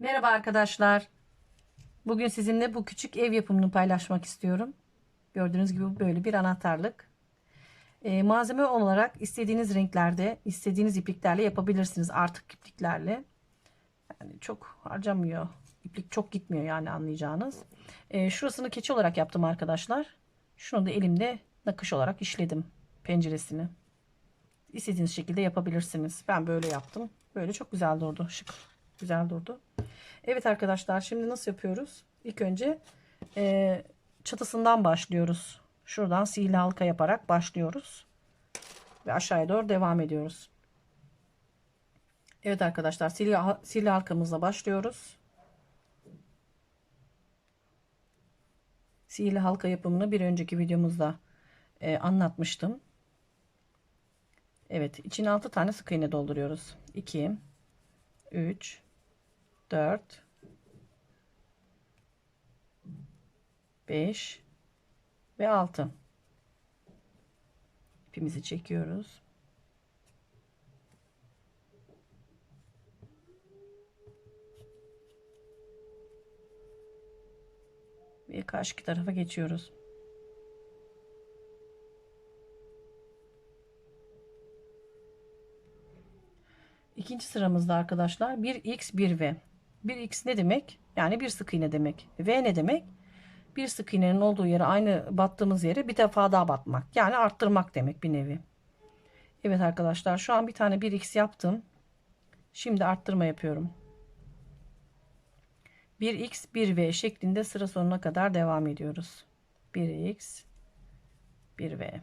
Merhaba arkadaşlar. Bugün sizinle bu küçük ev yapımını paylaşmak istiyorum. Gördüğünüz gibi böyle bir anahtarlık. Ee, malzeme olarak istediğiniz renklerde, istediğiniz ipliklerle yapabilirsiniz. Artık ipliklerle. Yani çok harcamıyor. İplik çok gitmiyor yani anlayacağınız. Ee, şurasını keçi olarak yaptım arkadaşlar. Şunu da elimde nakış olarak işledim penceresini. İstediğiniz şekilde yapabilirsiniz. Ben böyle yaptım. Böyle çok güzel durdu. Şık. Güzel durdu. Evet arkadaşlar şimdi nasıl yapıyoruz? İlk önce e, çatısından başlıyoruz. Şuradan sihirli halka yaparak başlıyoruz. Ve aşağıya doğru devam ediyoruz. Evet arkadaşlar sihirli, sihirli halkamızla başlıyoruz. Sihirli halka yapımını bir önceki videomuzda e, anlatmıştım. Evet içine 6 tane sık iğne dolduruyoruz. 2 3 4 5 ve 6 ipimizi çekiyoruz. Ve karşı tarafa geçiyoruz. İkinci sıramızda arkadaşlar 1x 1v. 1x ne demek? Yani bir sık iğne demek. V ne demek? Bir sık iğnenin olduğu yere aynı battığımız yere bir defa daha batmak. Yani arttırmak demek bir nevi. Evet arkadaşlar şu an bir tane 1x yaptım. Şimdi arttırma yapıyorum. 1x 1v şeklinde sıra sonuna kadar devam ediyoruz. 1x 1v.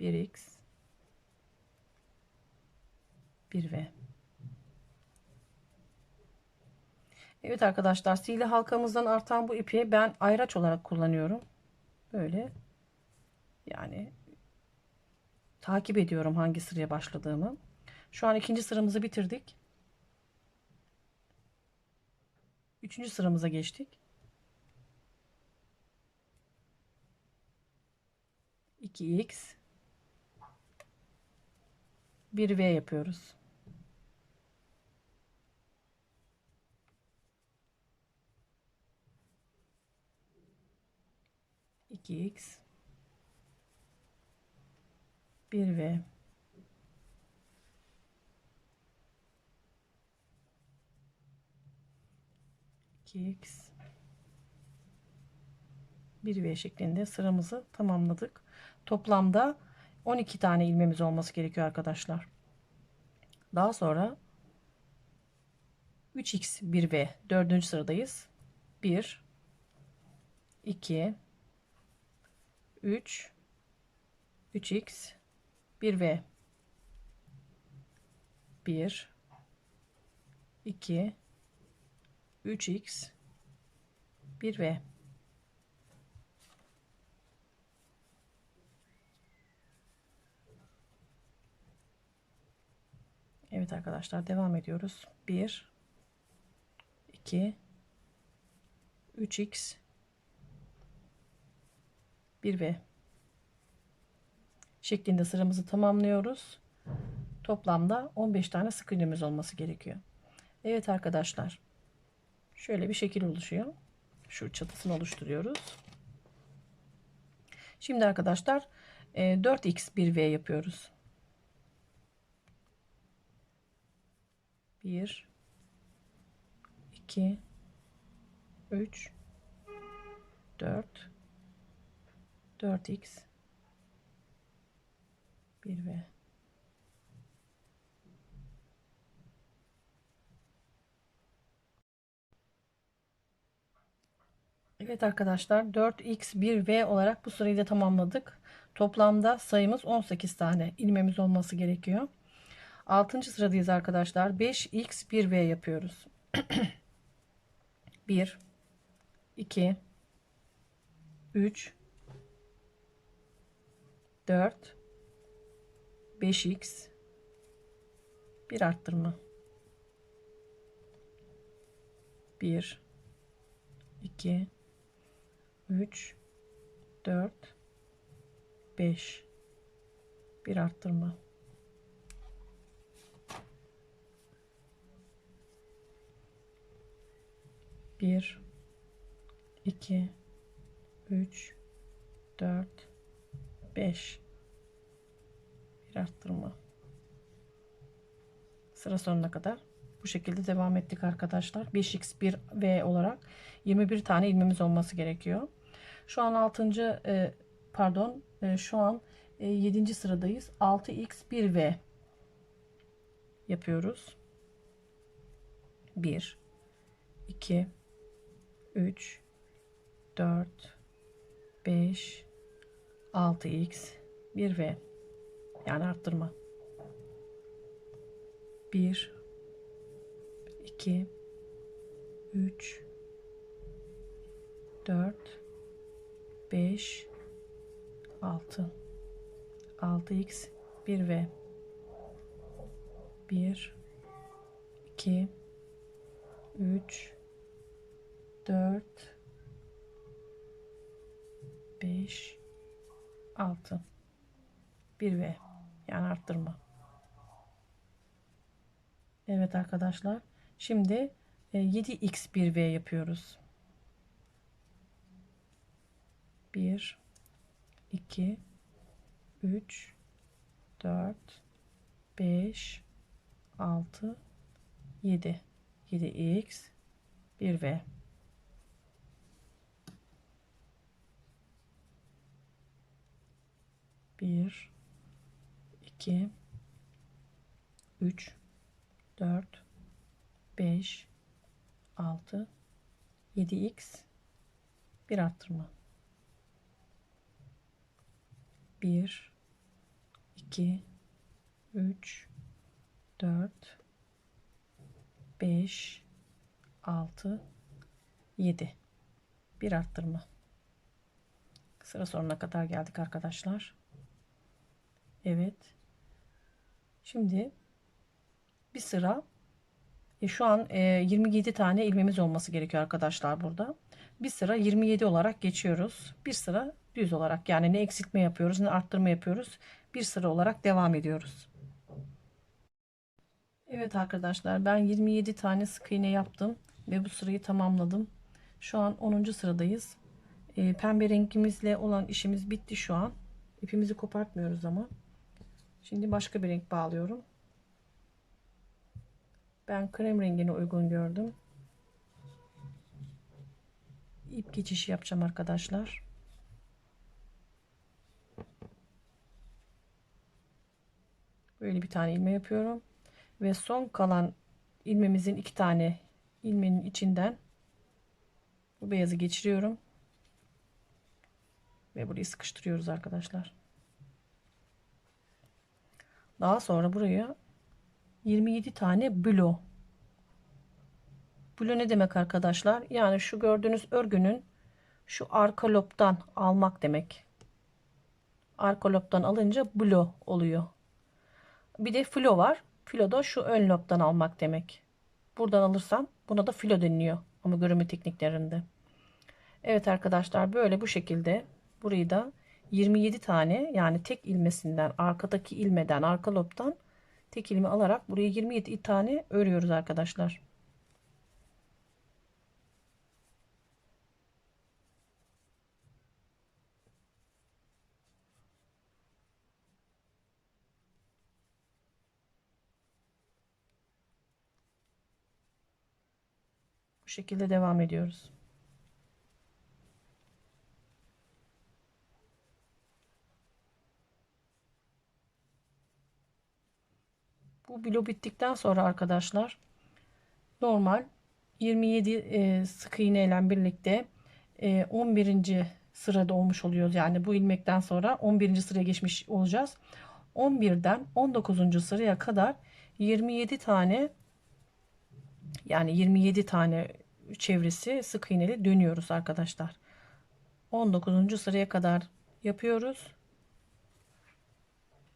1x 1v Evet arkadaşlar sihirli halkamızdan artan bu ipi ben ayraç olarak kullanıyorum. Böyle yani takip ediyorum hangi sıraya başladığımı. Şu an ikinci sıramızı bitirdik. Üçüncü sıramıza geçtik. 2x 1v yapıyoruz. İki x bir v iki x bir v şeklinde sıramızı tamamladık. Toplamda 12 tane ilmemiz olması gerekiyor arkadaşlar. Daha sonra 3x 1v 4. sıradayız. 1 2 3 3x 1v 1 2 3x 1v Evet arkadaşlar devam ediyoruz. 1 2 3x 1 v şeklinde sıramızı tamamlıyoruz. Toplamda 15 tane sık iğnemiz olması gerekiyor. Evet arkadaşlar. Şöyle bir şekil oluşuyor. Şu çatısını oluşturuyoruz. Şimdi arkadaşlar 4x 1v yapıyoruz. 1 2 3 4 4x 1 v Evet arkadaşlar 4x 1v olarak bu sırayı da tamamladık. Toplamda sayımız 18 tane ilmemiz olması gerekiyor. 6. sıradayız arkadaşlar. 5x 1v yapıyoruz. 1 2 3 4 5x bir arttırma. 1 2 3 4 5 bir arttırma. Bir iki üç dört 5 bir arttırma. Sıra sonuna kadar. Bu şekilde devam ettik arkadaşlar. 5x1v olarak 21 tane ilmemiz olması gerekiyor. Şu an 6. e, pardon e, şu an e, 7. sıradayız. 6x1v yapıyoruz. 1 2 3 4 5 6x 1v yani arttırma. 1 2 3 4 5 6 6x 1v 1 2 3 4 5 6 1v yani arttırma. Evet arkadaşlar. Şimdi 7x1v yapıyoruz. 1 2 3 4 5 6 7 7x 1v bir iki üç dört beş altı yedi x. Bir arttırma. Bir iki üç dört 5 6 7 bir arttırma. Sıra sonuna kadar geldik arkadaşlar Evet şimdi bir sıra e, şu an e, 27 tane ilmemiz olması gerekiyor arkadaşlar burada bir sıra 27 olarak geçiyoruz bir sıra düz olarak yani ne eksiltme yapıyoruz ne arttırma yapıyoruz bir sıra olarak devam ediyoruz Evet arkadaşlar ben 27 tane sık iğne yaptım ve bu sırayı tamamladım. Şu an 10. sıradayız. E, pembe rengimizle olan işimiz bitti şu an. İpimizi kopartmıyoruz ama. Şimdi başka bir renk bağlıyorum. Ben krem rengini uygun gördüm. İp geçişi yapacağım arkadaşlar. Böyle bir tane ilme yapıyorum ve son kalan ilmemizin iki tane ilmenin içinden bu beyazı geçiriyorum ve burayı sıkıştırıyoruz arkadaşlar. Daha sonra buraya 27 tane bülo. Bülo ne demek arkadaşlar? Yani şu gördüğünüz örgünün şu arka lobdan almak demek. Arka lobdan alınca bülo oluyor. Bir de filo var. Filo da şu ön lobdan almak demek. Buradan alırsam buna da filo deniliyor. Ama görünme tekniklerinde. Evet arkadaşlar böyle bu şekilde burayı da 27 tane yani tek ilmesinden arkadaki ilmeden arka lobdan tek ilme alarak buraya 27 tane örüyoruz arkadaşlar. Bu şekilde devam ediyoruz. Bu bilo bittikten sonra arkadaşlar normal 27 e, sık iğne ile birlikte e, 11. sırada olmuş oluyoruz. Yani bu ilmekten sonra 11. sıraya geçmiş olacağız. 11'den 19. sıraya kadar 27 tane yani 27 tane çevresi sık iğneli dönüyoruz arkadaşlar. 19. sıraya kadar yapıyoruz.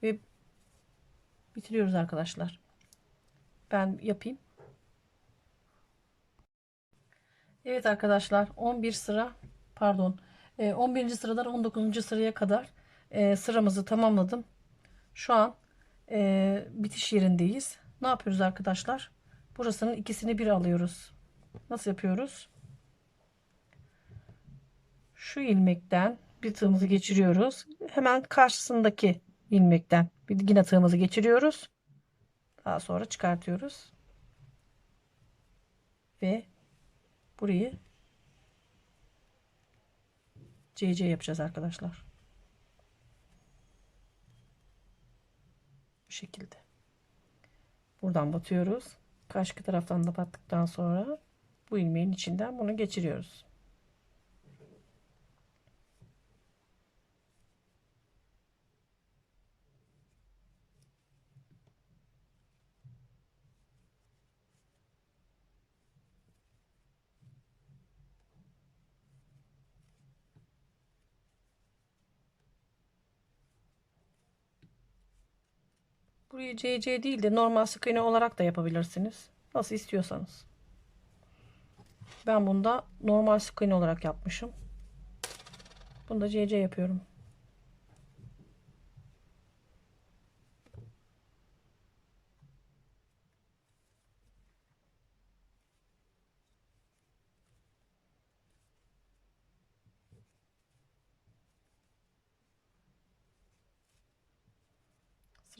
Ve bitiriyoruz arkadaşlar. Ben yapayım. Evet arkadaşlar 11 sıra pardon 11. E, sıradan 19. sıraya kadar e, sıramızı tamamladım. Şu an e, bitiş yerindeyiz. Ne yapıyoruz arkadaşlar? Burasının ikisini bir alıyoruz. Nasıl yapıyoruz? şu ilmekten bir tığımızı geçiriyoruz. Hemen karşısındaki ilmekten bir yine tığımızı geçiriyoruz. Daha sonra çıkartıyoruz. Ve burayı CC yapacağız arkadaşlar. Bu şekilde. Buradan batıyoruz. Karşı taraftan da battıktan sonra bu ilmeğin içinden bunu geçiriyoruz. Burayı CC değil de normal sık iğne olarak da yapabilirsiniz. Nasıl istiyorsanız. Ben bunda normal sık iğne olarak yapmışım. Bunda CC yapıyorum.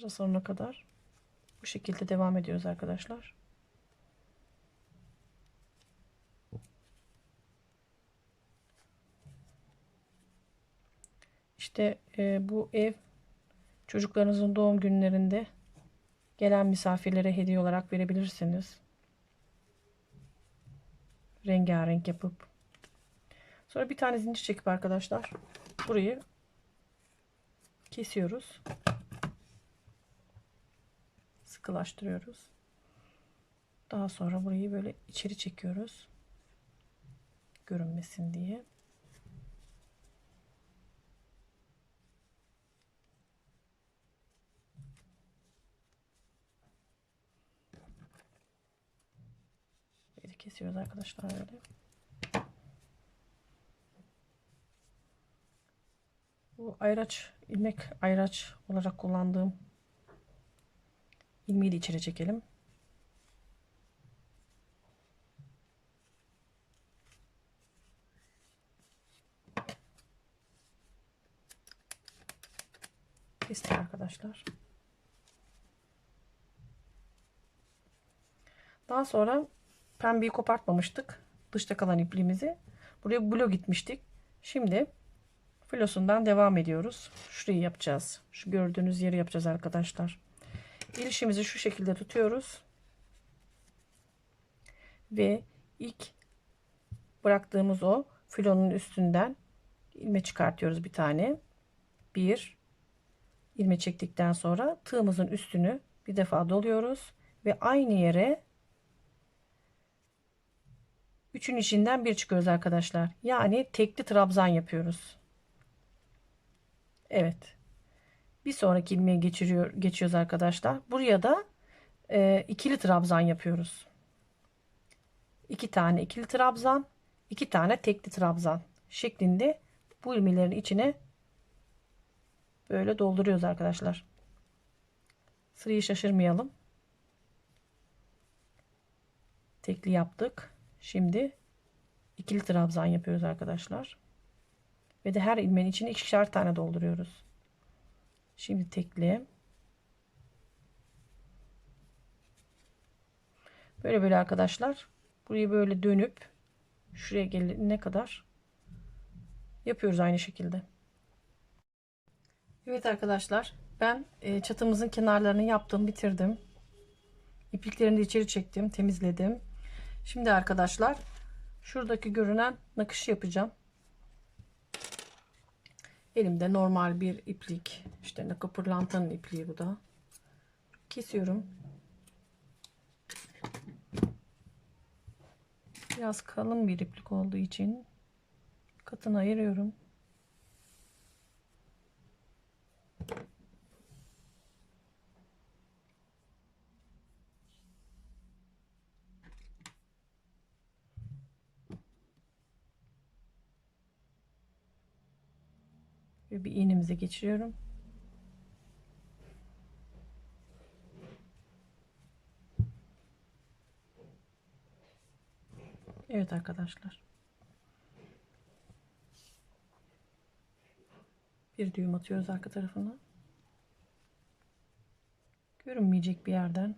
Sıra sonuna kadar bu şekilde devam ediyoruz arkadaşlar. İşte e, bu ev çocuklarınızın doğum günlerinde gelen misafirlere hediye olarak verebilirsiniz. Rengarenk yapıp. Sonra bir tane zincir çekip arkadaşlar burayı kesiyoruz. Sıkılaştırıyoruz. Daha sonra burayı böyle içeri çekiyoruz. Görünmesin diye. Böyle kesiyoruz arkadaşlar böyle. Bu ayraç, ilmek ayraç olarak kullandığım ilmeği de içeri çekelim. Kestik arkadaşlar. Daha sonra pembeyi kopartmamıştık. Dışta kalan ipliğimizi. Buraya blo gitmiştik. Şimdi filosundan devam ediyoruz. Şurayı yapacağız. Şu gördüğünüz yeri yapacağız arkadaşlar. İlişimizi şu şekilde tutuyoruz. Ve ilk bıraktığımız o filonun üstünden ilme çıkartıyoruz bir tane. Bir ilme çektikten sonra tığımızın üstünü bir defa doluyoruz ve aynı yere üçün içinden bir çıkıyoruz arkadaşlar. Yani tekli trabzan yapıyoruz. Evet. Bir sonraki ilmeğe geçiriyor, geçiyoruz arkadaşlar. Buraya da e, ikili trabzan yapıyoruz. İki tane ikili trabzan, iki tane tekli trabzan şeklinde bu ilmelerin içine böyle dolduruyoruz arkadaşlar. Sırayı şaşırmayalım. Tekli yaptık. Şimdi ikili trabzan yapıyoruz arkadaşlar. Ve de her ilmeğin içine ikişer tane dolduruyoruz. Şimdi tekli. Böyle böyle arkadaşlar. Burayı böyle dönüp şuraya gelene kadar yapıyoruz aynı şekilde. Evet arkadaşlar ben e, çatımızın kenarlarını yaptım bitirdim. İpliklerini de içeri çektim temizledim. Şimdi arkadaşlar şuradaki görünen nakışı yapacağım. Elimde normal bir iplik. İşte naka pırlantanın ipliği bu da. Kesiyorum. Biraz kalın bir iplik olduğu için katını ayırıyorum. Ve bir iğnemize geçiriyorum. Evet arkadaşlar. Bir düğüm atıyoruz arka tarafına. Görünmeyecek bir yerden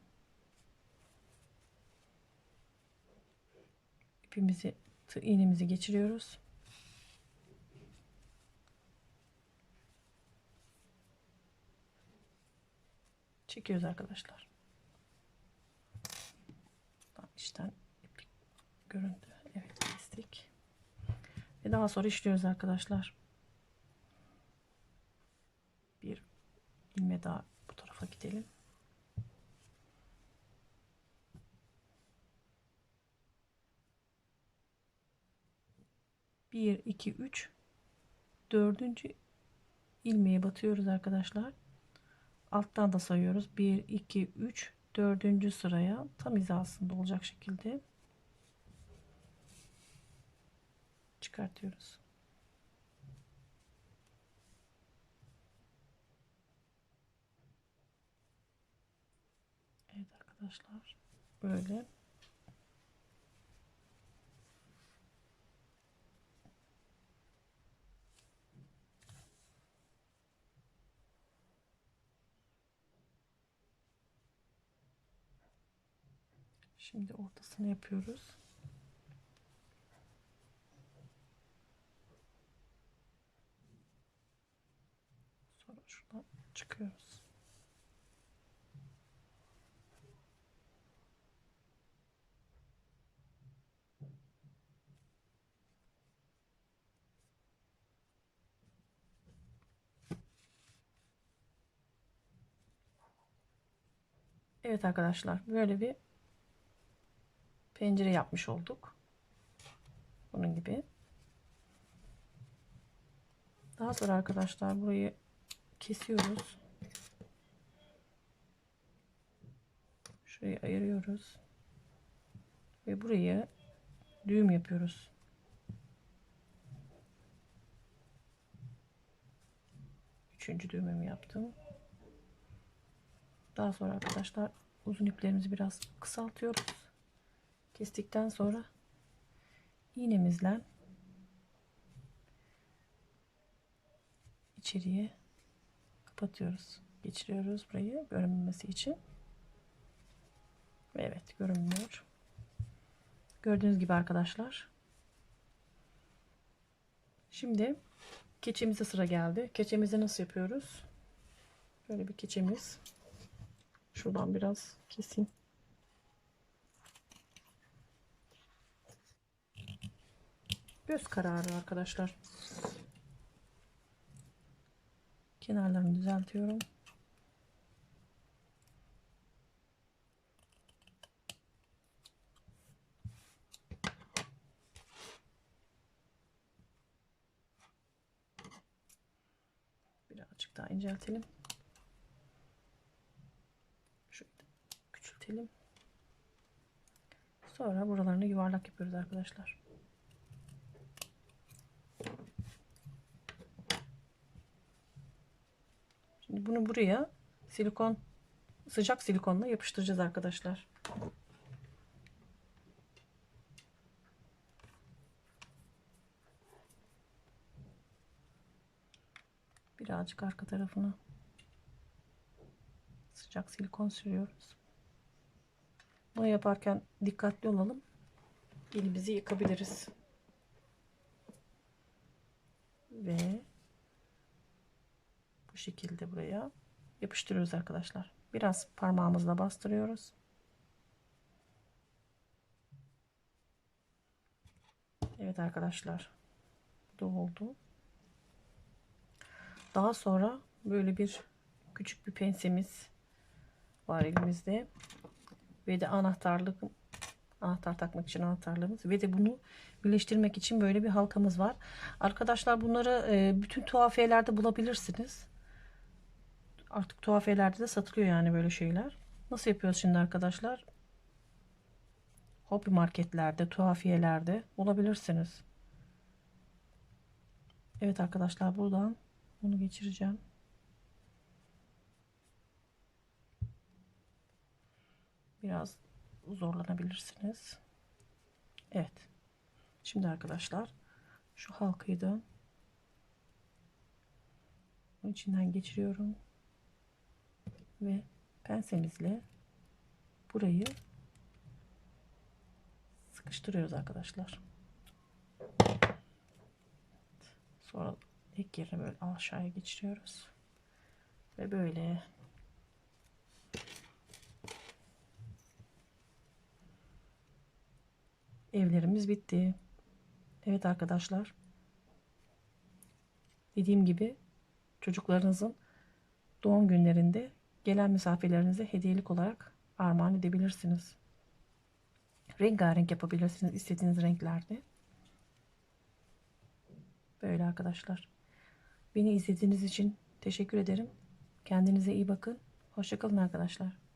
ipimizi iğnemizi geçiriyoruz. Çekiyoruz arkadaşlar. İplik göründü. Evet kestik. Ve daha sonra işliyoruz arkadaşlar. Bir ilme daha bu tarafa gidelim. Bir, iki, üç, dördüncü ilmeğe batıyoruz arkadaşlar. Alttan da sayıyoruz. 1, 2, 3, dördüncü sıraya tam hizasında olacak şekilde çıkartıyoruz. Evet arkadaşlar böyle Şimdi ortasını yapıyoruz. Sonra şuradan çıkıyoruz. Evet arkadaşlar böyle bir pencere yapmış olduk. Bunun gibi. Daha sonra arkadaşlar burayı kesiyoruz. Şurayı ayırıyoruz. Ve burayı düğüm yapıyoruz. Üçüncü düğümümü yaptım. Daha sonra arkadaşlar uzun iplerimizi biraz kısaltıyoruz. Kestikten sonra iğnemizle içeriye kapatıyoruz. Geçiriyoruz burayı görünmemesi için. Ve evet görünmüyor. Gördüğünüz gibi arkadaşlar. Şimdi keçemize sıra geldi. Keçemizi nasıl yapıyoruz? Böyle bir keçemiz. Şuradan biraz keseyim. Göz kararı arkadaşlar. Kenarlarını düzeltiyorum. Birazcık daha inceltelim. Şöyle küçültelim. Sonra buralarını yuvarlak yapıyoruz arkadaşlar. Bunu buraya silikon sıcak silikonla yapıştıracağız arkadaşlar. Birazcık arka tarafına sıcak silikon sürüyoruz. Bunu yaparken dikkatli olalım. Elimizi yıkabiliriz. Ve şekilde buraya yapıştırıyoruz arkadaşlar. Biraz parmağımızla bastırıyoruz. Evet arkadaşlar. Bu oldu. Daha sonra böyle bir küçük bir pensemiz var elimizde. Ve de anahtarlık anahtar takmak için anahtarlığımız ve de bunu birleştirmek için böyle bir halkamız var. Arkadaşlar bunları e, bütün tuhafiyelerde bulabilirsiniz. Artık tuhafiyelerde de satılıyor yani böyle şeyler. Nasıl yapıyoruz şimdi arkadaşlar? Hobi marketlerde, tuhafiyelerde bulabilirsiniz. Evet arkadaşlar buradan bunu geçireceğim. Biraz zorlanabilirsiniz. Evet. Şimdi arkadaşlar şu halkayı da içinden geçiriyorum. Ve pensemizle burayı sıkıştırıyoruz arkadaşlar. Sonra ek yerine böyle aşağıya geçiriyoruz. Ve böyle evlerimiz bitti. Evet arkadaşlar. Dediğim gibi çocuklarınızın doğum günlerinde gelen misafirlerinize hediyelik olarak armağan edebilirsiniz. Rengarenk yapabilirsiniz istediğiniz renklerde. Böyle arkadaşlar. Beni izlediğiniz için teşekkür ederim. Kendinize iyi bakın. Hoşçakalın arkadaşlar.